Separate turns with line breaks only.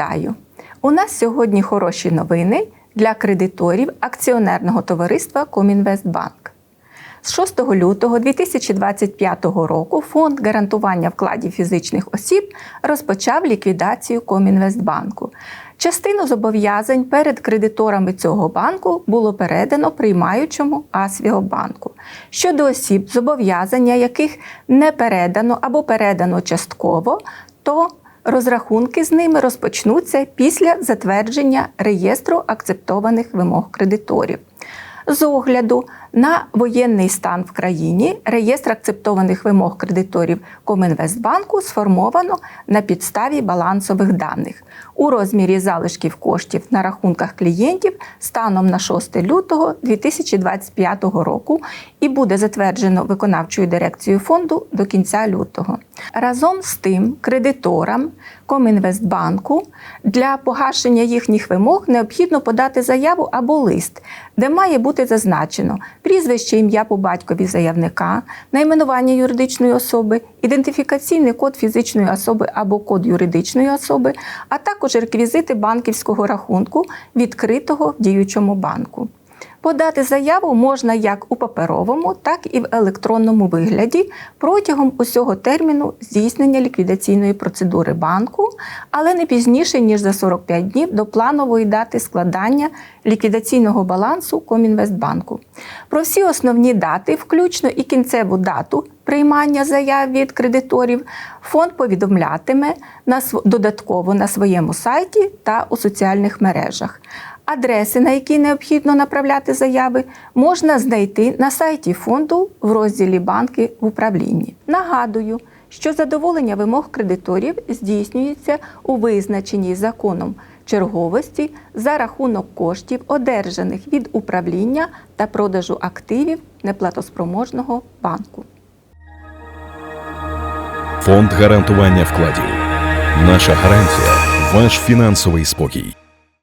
Вітаю! У нас сьогодні хороші новини для кредиторів акціонерного товариства Комінвестбанк. З 6 лютого 2025 року фонд гарантування вкладів фізичних осіб розпочав ліквідацію Комінвестбанку. Частину зобов'язань перед кредиторами цього банку було передано приймаючому Асвіобанку. Щодо осіб, зобов'язання яких не передано або передано частково, то Розрахунки з ними розпочнуться після затвердження реєстру акцептованих вимог кредиторів. З огляду на воєнний стан в країні реєстр акцептованих вимог кредиторів Комінвестбанку сформовано на підставі балансових даних у розмірі залишків коштів на рахунках клієнтів станом на 6 лютого 2025 року і буде затверджено виконавчою дирекцією фонду до кінця лютого. Разом з тим, кредиторам Комінвестбанку для погашення їхніх вимог необхідно подати заяву або лист, де має бути зазначено прізвище, ім'я по батькові заявника, найменування юридичної особи, ідентифікаційний код фізичної особи або код юридичної особи, а також реквізити банківського рахунку, відкритого в діючому банку. Подати заяву можна як у паперовому, так і в електронному вигляді протягом усього терміну здійснення ліквідаційної процедури банку, але не пізніше ніж за 45 днів до планової дати складання ліквідаційного балансу Комінвестбанку. Про всі основні дати, включно і кінцеву дату приймання заяв від кредиторів, фонд повідомлятиме додатково на своєму сайті та у соціальних мережах. Адреси, на які необхідно направляти заяви, можна знайти на сайті фонду в розділі Банки в управлінні. Нагадую, що задоволення вимог кредиторів здійснюється у визначеній законом черговості за рахунок коштів, одержаних від управління та продажу активів неплатоспроможного банку.
Фонд гарантування вкладів. Наша гарантія ваш фінансовий спокій.